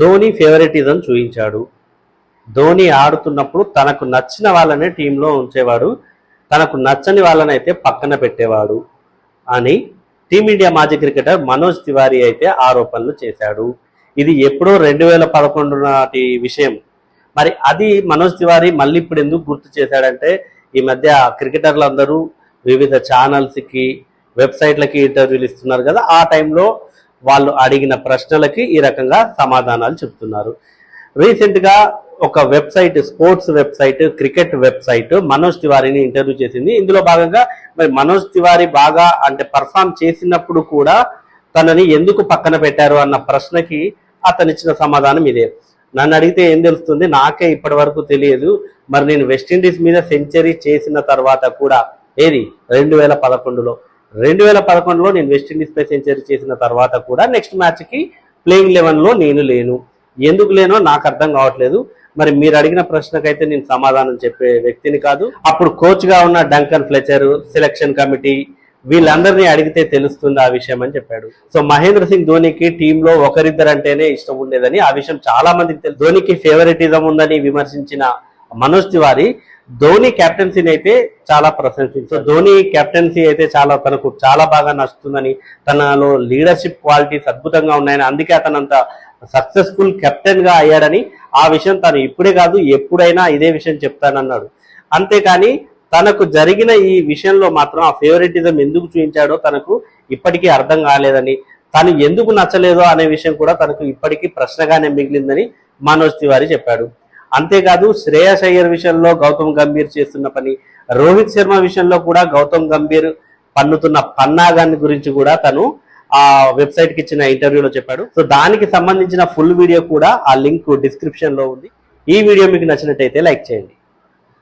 Dhoni favouritism చూపించాడు. ధోని ఆడుతున్నప్పుడు తనకు నచ్చిన వాళ్ళనే టీంలో ఉంచేవాడు. తనకు నచ్చని వాళ్ళని అయితే పక్కన పెట్టేవాడు అని టీమిండియా మాజీ క్రికెటర్ మనోజ్ తివారీ అయితే ఆరోపణలు చేశాడు. ఇది ఎప్పుడో రెండు వేల పదకొండు నాటి విషయం. మరి అది మనోజ్ తివారీ మళ్ళీ ఇప్పుడు ఎందుకు గుర్తు చేశాడంటే ఈ మధ్య క్రికెటర్లందరూ వివిధ ఛానల్స్కి వెబ్సైట్లకి ఇంటర్వ్యూలు ఇస్తున్నారు కదా ఆ టైంలో వాళ్ళు అడిగిన ప్రశ్నలకి ఈ రకంగా సమాధానాలు చెప్తున్నారు. రీసెంట్గా ఒక website sports website cricket website Manoj తివారిని interview చేసింది. ఇందులో భాగంగా మరి మనోజ్ తివారి బాగా అంటే పర్ఫామ్ చేసినప్పుడు కూడా తనని ఎందుకు పక్కన పెట్టారు అన్న ప్రశ్నకి అతను ఇచ్చిన సమాధానం ఇదే. నన్ను అడిగితే ఏం తెలుస్తుంది? నాకే ఇప్పటి వరకు తెలియదు. మరి నేను వెస్టిండీస్ మీద సెంచరీ చేసిన తర్వాత కూడా ఏది? రెండు వేల పదకొండులో. రెండు వేల పదకొండులో నేను వెస్టిండీస్పై సెంచరీ చేసిన తర్వాత కూడా నెక్స్ట్ మ్యాచ్కి ప్లేయింగ్ లెవెన్లో నేను లేను. ఎందుకు లేనో నాకు అర్థం కావట్లేదు. మరి మీరు అడిగిన ప్రశ్నకైతే నేను సమాధానం చెప్పే వ్యక్తిని కాదు. అప్పుడు కోచ్గా ఉన్న డంకన్ ఫ్లెచర్ సెలక్షన్ కమిటీ వీళ్ళందరినీ అడిగితే తెలుస్తుంది ఆ విషయం అని చెప్పాడు. సో మహేంద్ర సింగ్ ధోనికి టీంలో ఒకరిద్దరంటేనే ఇష్టం ఉండేదని ఆ విషయం చాలా మందికి తెలుసు. ధోనికి ఫేవరెటిజం ఉందని విమర్శించిన మనోజ్ తివారీ ధోని కెప్టెన్సీని అయితే చాలా ప్రశంసించు. సో ధోని కెప్టెన్సీ అయితే చాలా తనకు చాలా బాగా నచ్చుతుందని తనలో లీడర్షిప్ క్వాలిటీస్ అద్భుతంగా ఉన్నాయని అందుకే అతను అంత సక్సెస్ఫుల్ కెప్టెన్గా అయ్యాడని ఆ విషయం తను ఇప్పుడే కాదు ఎప్పుడైనా ఇదే విషయం చెప్తానన్నాడు. అంతేకాని తనకు జరిగిన ఈ విషయంలో మాత్రం ఆ ఫేవరెటిజం ఎందుకు చూపించాడో తనకు ఇప్పటికీ అర్థం కాలేదని తను ఎందుకు నచ్చలేదో అనే విషయం కూడా తనకు ఇప్పటికీ ప్రశ్నగానే మిగిలిందని మనోజ్ తివారీ చెప్పాడు. అంతేకాదు శ్రేయస్ అయ్యర్ విషయంలో గౌతమ్ గంభీర్ చేస్తున్న పని రోహిత్ శర్మ విషయంలో కూడా గౌతమ్ గంభీర్ పన్నుతున్న పన్నాగాన్ని గురించి కూడా తను ఆ వెబ్సైట్కి ఇచ్చిన ఇంటర్వ్యూలో చెప్పాడు. సో దానికి సంబంధించిన ఫుల్ వీడియో కూడా ఆ లింక్ డిస్క్రిప్షన్లో ఉంది. ఈ వీడియో మీకు నచ్చినట్టయితే లైక్ చేయండి.